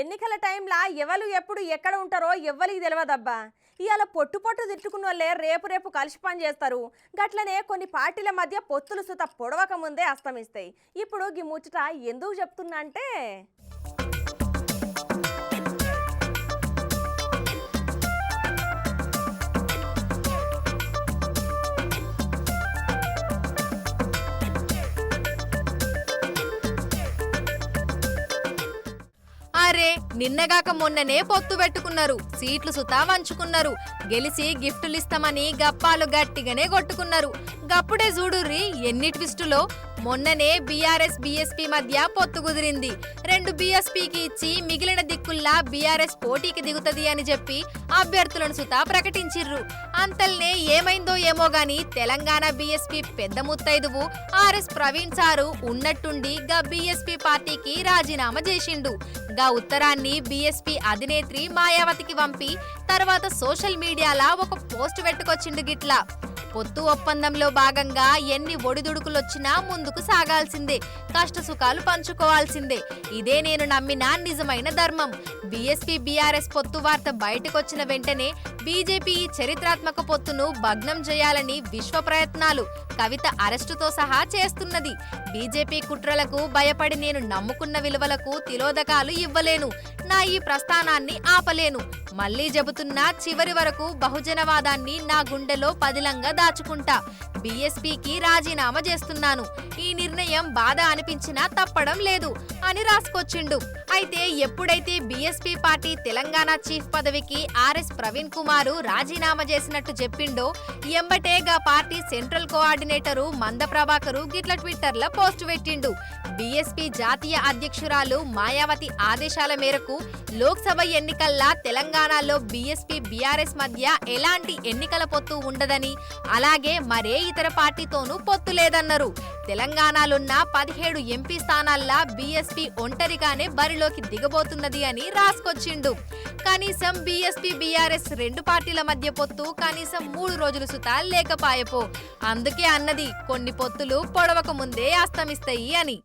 ఎన్నికల టైంలో ఎవరు ఎప్పుడు ఎక్కడ ఉంటారో ఎవ్వరికి తెలియదబ్బా ఇవాళ పొట్టు పొట్టు తిట్టుకున్న వాళ్ళే రేపు రేపు కలిసి పని చేస్తారు. గట్లనే కొన్ని పార్టీల మధ్య పొత్తులు సుత పొడవక ముందే అస్తమిస్తాయి. ఇప్పుడు ఈ ముచ్చట ఎందుకు చెప్తున్నా అంటే అరే నిన్నగాక మొన్ననే పొత్తు పెట్టుకున్నారు. సీట్లు సుతా వంచుకున్నారు. గెలిచి గిఫ్టులు ఇస్తామని గప్పాలు గట్టిగానే కొట్టుకున్నారు. గప్పుడే చూడుర్రి ఎన్ని ట్విస్టులో మొన్ననే బీఆర్ఎస్ బీఎస్పీ మధ్య పొత్తు కుదిరింది. రెండు బీఎస్పీకి ఇచ్చి మిగిలిన దిక్కుల్లా బీఆర్ఎస్ పోటీకి దిగుతది అని చెప్పి అభ్యర్థులను సుతా ప్రకటించిర్రు. అంతల్నే ఏమైందో ఏమో గాని తెలంగాణ బీఎస్పీ పెద్ద ముత్తైదువు ఆర్ఎస్ ప్రవీణ్ సారు ఉన్నట్టుండి గా బీఎస్పీ పార్టీకి రాజీనామా చేసిండు. గా ఉత్తరాన్ని బీఎస్పీ అధినేత్రి మాయావతికి పంపి తర్వాత సోషల్ మీడియాలా ఒక పోస్ట్ పెట్టుకొచ్చిండు గిట్లా. పొత్తు ఒప్పందంలో భాగంగా ఎన్ని ఒడిదుడుకులొచ్చినా ముందుకు సాగాల్సిందే కష్ట సుఖాలు పంచుకోవాల్సిందే. ఇదే నేను నమ్మిన నిజమైన ధర్మం. బీఎస్పీ బీఆర్ఎస్ పొత్తు వార్త బయటకొచ్చిన వెంటనే బీజేపీ ఈ చరిత్రాత్మక పొత్తును భగ్నం చేయాలని విశ్వ ప్రయత్నాలు కవిత అరెస్టుతో సహా చేస్తున్నది. బీజేపీ కుట్రలకు భయపడి నేను నమ్ముకున్న విలువలకు తిలోదకాలు ఇవ్వలేను. నా ఈ ప్రస్థానాన్ని ఆపలేను. మళ్ళీ చెబుతున్నా చివరి వరకు బహుజనవాదాన్ని నా గుండెలో పదిలంగా దాచుకుంటా. బీఎస్పీకి రాజీనామా చేస్తున్నాను. ఈ నిర్ణయం బాధ అనిపించినా తప్పడం లేదు అని రాసుకొచ్చిండు. అయితే ఎప్పుడైతే బీఎస్పీ పార్టీ తెలంగాణ చీఫ్ పదవికి ఆర్ఎస్ ప్రవీణ్ కుమారు రాజీనామా చేసినట్టు చెప్పిండో ఎంబటేగా party central coordinator Manda Prabhakar గిట్ల ట్విట్టర్లో పోస్ట్ పెట్టిండు. బీఎస్పీ జాతీయ అధ్యక్షురాలు మాయావతి ఆదేశాల మేరకు లోక్సభ ఎన్నికల్లా తెలంగాణలో బీఎస్పీ బీఆర్ఎస్ మధ్య ఎలాంటి ఎన్నికల పొత్తు ఉండదని? అలాగే మరే ఇతర పార్టీతోనూ పొత్తు లేదన్నారు. తెలంగాణలున్న పదిహేడు ఎంపీ స్థానాల్లా బీఎస్పీ ఒంటరిగానే బరిలోకి దిగబోతున్నది అని రాసుకొచ్చిండు. కనీసం బీఎస్పీ బీఆర్ఎస్ రెండు పార్టీల మధ్య పొత్తు కనీసం మూడు రోజులు సుతా లేకపాయపో. అందుకే అన్నది కొన్ని పొత్తులు పొడవక ముందే అస్తమిస్తాయి అని.